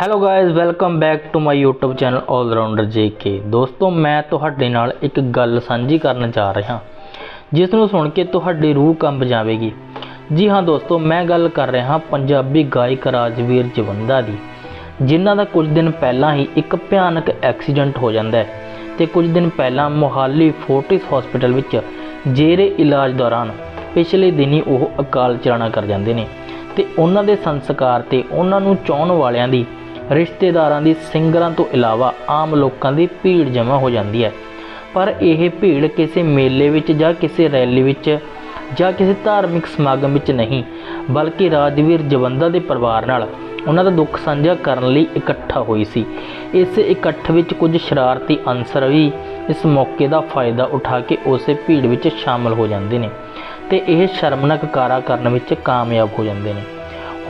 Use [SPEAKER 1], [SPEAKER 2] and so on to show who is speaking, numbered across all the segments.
[SPEAKER 1] Hello guys welcome back to my YouTube channel all rounder JK ਦੋਸਤੋ, ਮੈਂ ਤੁਹਾਡੇ ਨਾਲ ਇੱਕ ਗੱਲ ਸਾਂਝੀ ਕਰਨ ਜਾ ਰਿਹਾ। ਜਿਸ ਨੂੰ ਸੁਣ ਕੇ ਤੁਹਾਡੀ ਰੂਹ ਕੰਬ ਜਾਵੇਗੀ। ਜੀ ਹਾਂ ਦੋਸਤੋ, ਮੈਂ ਗੱਲ ਕਰ ਰਿਹਾ ਪੰਜਾਬੀ ਗਾਇਕ ਰਾਜਵੀਰ ਜਵੰਦਾ ਦੀ, ਜਿਨ੍ਹਾਂ ਦਾ ਕੁਝ ਦਿਨ ਪਹਿਲਾਂ ਹੀ ਇੱਕ ਭਿਆਨਕ ਐਕਸੀਡੈਂਟ ਹੋ ਜਾਂਦਾ ਹੈ ਤੇ ਕੁਝ ਦਿਨ ਪਹਿਲਾਂ ਮੋਹਾਲੀ ਫੋਰਟਿਸ ਹਸਪੀਟਲ ਵਿੱਚ ਜੇਰੇ ਇਲਾਜ ਦੌਰਾਨ ਪਿਛਲੇ ਦਿਨੀ ਉਹ ਅਕਾਲ ਚਲਾਣਾ ਕਰ ਜਾਂਦੇ ਨੇ ਤੇ ਉਹਨਾਂ ਦੇ ਸੰਸਕਾਰ ਤੇ ਉਹਨਾਂ ਨੂੰ ਚਾਹਣ ਵਾਲਿਆਂ ਦੀ ਰਿਸ਼ਤੇਦਾਰਾਂ ਦੀ, ਸਿੰਗਰਾਂ ਤੋਂ ਇਲਾਵਾ ਆਮ ਲੋਕਾਂ ਦੀ ਭੀੜ ਜਮ੍ਹਾਂ ਹੋ ਜਾਂਦੀ ਹੈ। ਪਰ ਇਹ ਭੀੜ ਕਿਸੇ ਮੇਲੇ ਵਿੱਚ ਜਾਂ ਕਿਸੇ ਰੈਲੀ ਵਿੱਚ ਜਾਂ ਕਿਸੇ ਧਾਰਮਿਕ ਸਮਾਗਮ ਵਿੱਚ ਨਹੀਂ, ਬਲਕਿ ਰਾਜਵੀਰ ਜਵੰਦਾ ਦੇ ਪਰਿਵਾਰ ਨਾਲ ਉਹਨਾਂ ਦਾ ਦੁੱਖ ਸਾਂਝਾ ਕਰਨ ਲਈ ਇਕੱਠਾ ਹੋਈ ਸੀ। ਇਸ ਇਕੱਠ ਵਿੱਚ ਕੁਝ ਸ਼ਰਾਰਤੀ ਅਨਸਰ ਵੀ ਇਸ ਮੌਕੇ ਦਾ ਫਾਇਦਾ ਉਠਾ ਕੇ ਉਸੇ ਭੀੜ ਵਿੱਚ ਸ਼ਾਮਲ ਹੋ ਜਾਂਦੇ ਨੇ ਤੇ ਇਹ ਸ਼ਰਮਨਾਕ ਕਾਰਾ ਕਰਨ ਵਿੱਚ ਕਾਮਯਾਬ ਹੋ ਜਾਂਦੇ ਨੇ।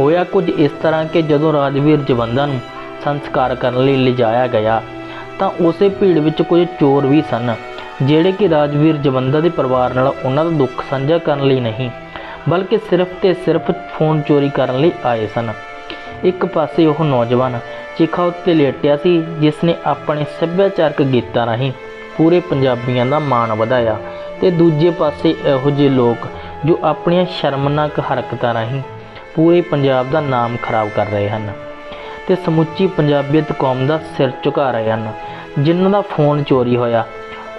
[SPEAKER 1] ਹੋਇਆ ਕੁਝ ਇਸ ਤਰ੍ਹਾਂ ਕਿ ਜਦੋਂ ਰਾਜਵੀਰ ਜਵੰਦਾ ਨੂੰ ਸੰਸਕਾਰ ਕਰਨ ਲਈ ਲਿਜਾਇਆ ਗਿਆ, ਤਾਂ ਉਸੇ ਭੀੜ ਵਿੱਚ ਕੁਝ ਚੋਰ ਵੀ ਸਨ, ਜਿਹੜੇ ਕਿ ਰਾਜਵੀਰ ਜਵੰਦਾ ਦੇ ਪਰਿਵਾਰ ਨਾਲ ਉਹਨਾਂ ਦਾ ਦੁੱਖ ਸਾਂਝਾ ਕਰਨ ਲਈ ਨਹੀਂ, ਬਲਕਿ ਸਿਰਫ ਤੇ ਸਿਰਫ ਫੋਨ ਚੋਰੀ ਕਰਨ ਲਈ ਆਏ ਸਨ। ਇੱਕ ਪਾਸੇ ਉਹ ਨੌਜਵਾਨ ਚਿਖਾ ਉੱਤੇ ਲੇਟਿਆ ਸੀ, ਜਿਸ ਨੇ ਆਪਣੇ ਸੱਭਿਆਚਾਰਕ ਗੀਤਾਂ ਰਾਹੀਂ ਪੂਰੇ ਪੰਜਾਬੀਆਂ ਦਾ ਮਾਣ ਵਧਾਇਆ, ਤੇ ਦੂਜੇ ਪਾਸੇ ਇਹੋ ਜਿਹੇ ਲੋਕ ਜੋ ਆਪਣੀਆਂ ਸ਼ਰਮਨਾਕ ਹਰਕਤਾਂ ਰਾਹੀਂ ਪੂਰੇ ਪੰਜਾਬ ਦਾ ਨਾਮ ਖਰਾਬ ਕਰ ਰਹੇ ਹਨ। ਤੇ ਸਮੁੱਚੀ ਪੰਜਾਬੀਅਤ ਕੌਮ ਦਾ ਸਿਰ ਝੁਕਾ ਰਹੇ ਹਨ ਜਿਨ੍ਹਾਂ ਦਾ ਫੋਨ ਚੋਰੀ ਹੋਇਆ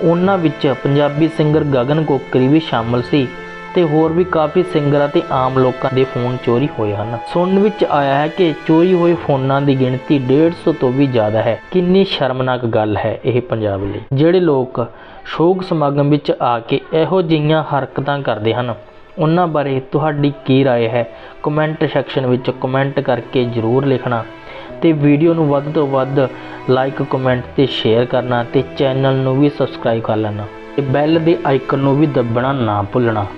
[SPEAKER 1] ਉਹਨਾਂ ਵਿੱਚ ਪੰਜਾਬੀ ਸਿੰਗਰ ਗਗਨ ਕੋਕਰੀ ਵੀ ਸ਼ਾਮਲ ਸੀ ਤੇ ਹੋਰ ਵੀ ਕਾਫੀ ਸਿੰਗਰਾਂ ਤੇ ਆਮ ਲੋਕਾਂ ਦੇ ਫੋਨ ਚੋਰੀ ਹੋਏ ਹਨ ਸੁਣਨ ਵਿੱਚ ਆਇਆ ਹੈ ਕਿ ਚੋਰੀ ਹੋਏ ਫੋਨਾਂ ਦੀ ਗਿਣਤੀ 150 ਤੋਂ ਵੀ ਜ਼ਿਆਦਾ ਹੈ ਕਿੰਨੀ ਸ਼ਰਮਨਾਕ ਗੱਲ ਹੈ ਇਹ ਪੰਜਾਬ ਲਈ ਜਿਹੜੇ ਲੋਕ ਸ਼ੋਕ ਸਮਾਗਮ ਵਿੱਚ ਆ ਕੇ ਇਹੋ ਜਿਹੀਆਂ ਹਰਕਤਾਂ ਕਰਦੇ ਹਨ ਉਹਨਾਂ ਬਾਰੇ ਤੁਹਾਡੀ ਕੀ رائے ਹੈ ਕਮੈਂਟ ਸੈਕਸ਼ਨ ਵਿੱਚ ਕਮੈਂਟ ਕਰਕੇ ਜ਼ਰੂਰ ਲਿਖਣਾ ਤੇ ਵੀਡੀਓ ਨੂੰ ਵੱਧ ਤੋਂ ਵੱਧ ਲਾਈਕ ਕਮੈਂਟ ਤੇ ਸ਼ੇਅਰ ਕਰਨਾ ਤੇ ਚੈਨਲ ਨੂੰ ਵੀ ਸਬਸਕ੍ਰਾਈਬ ਕਰ ਲੈਣਾ ਤੇ ਬੈਲ ਦੇ ਆਈਕਨ ਨੂੰ ਵੀ ਦੱਬਣਾ ਨਾ ਭੁੱਲਣਾ।